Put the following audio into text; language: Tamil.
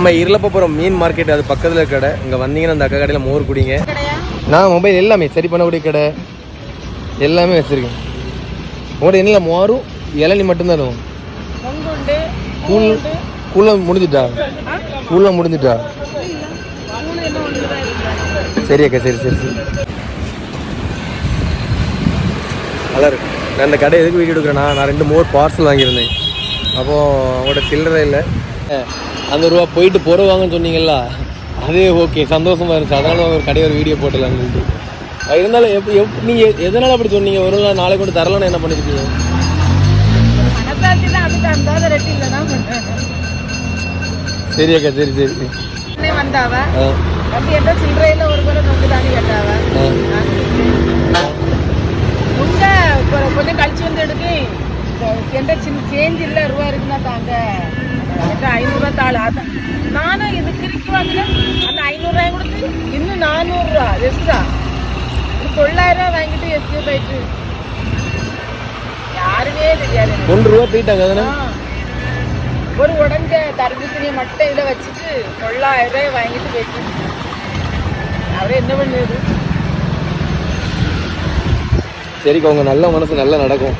நம்ம இருளப்பபுரம் மீன் மார்க்கெட் அது பக்கத்தில் கடை. இங்கே வந்தீங்கன்னா அந்த அக்கா கடையில் மோர் குடிங்க. நான் மொபைல் எல்லாமே சரி பண்ணக்கூடிய கடை. எல்லாமே வச்சுருக்கேன். உங்கள்கிட்ட என்ன மோரும் இளநி மட்டும்தான் கூழ் கூழம் முடிஞ்சிட்டா? கூழம் முடிஞ்சிட்டா? சரி அக்கா சரி சரி சரி. நல்லா இருக்கு. நான் இந்த கடை எதுக்கு வீடியோ எடுக்கிறேன்னா நான் ரெண்டு மோர் பார்சல் வாங்கியிருந்தேன். அப்போது அவங்களோட சில்லறை இல்லை. அந்த ரூபா போயிட்டு போடுவாங்கன்னு சொன்னீங்களா அதே ஓகே சந்தோஷமா இருந்துச்சு. அதனால ஒரு கடை ஒரு வீடியோ போட்டலாம்னு சொல்லிட்டு. இருந்தாலும் எப்படி எப்படி நீங்கள் எதனால் அப்படி சொன்னீங்க? ஒரு நாள் நாளை கொண்டு தரலான்னு என்ன பண்ணிருக்கீங்க? சரி அக்கா சரி சரி. வந்தாவ? அப்படி என்ன சில்லறையில் ஒரு குறை நொங்கு தானே கேட்டாவ? கொஞ்சம் கழிச்சு வந்து எடுக்கு எந்த சின்ன சேஞ்ச் இல்லை ரூபா இருக்குன்னா தாங்க. தாள் அதான் நானும் இது திருப்பி வாங்கினேன். அந்த ஐநூறுரூவாய் கொடுத்து இன்னும் நானூறுரூவா எக்ஸ்ட்ரா தொள்ளாயிரம் ரூபா வாங்கிட்டு எஸ்கே போயிட்டு. யாருமே தெரியாது. ஒன்று ரூபா போயிட்டாங்க. ஒரு உடஞ்ச தர்பூசணியை மட்டும் இதில் வச்சுட்டு தொள்ளாயிரம் ரூபாய் வாங்கிட்டு போயிட்டு. அவரே என்ன பண்ணுது சரிக்கா உங்கள் நல்ல மனசு நல்லா நடக்கும்.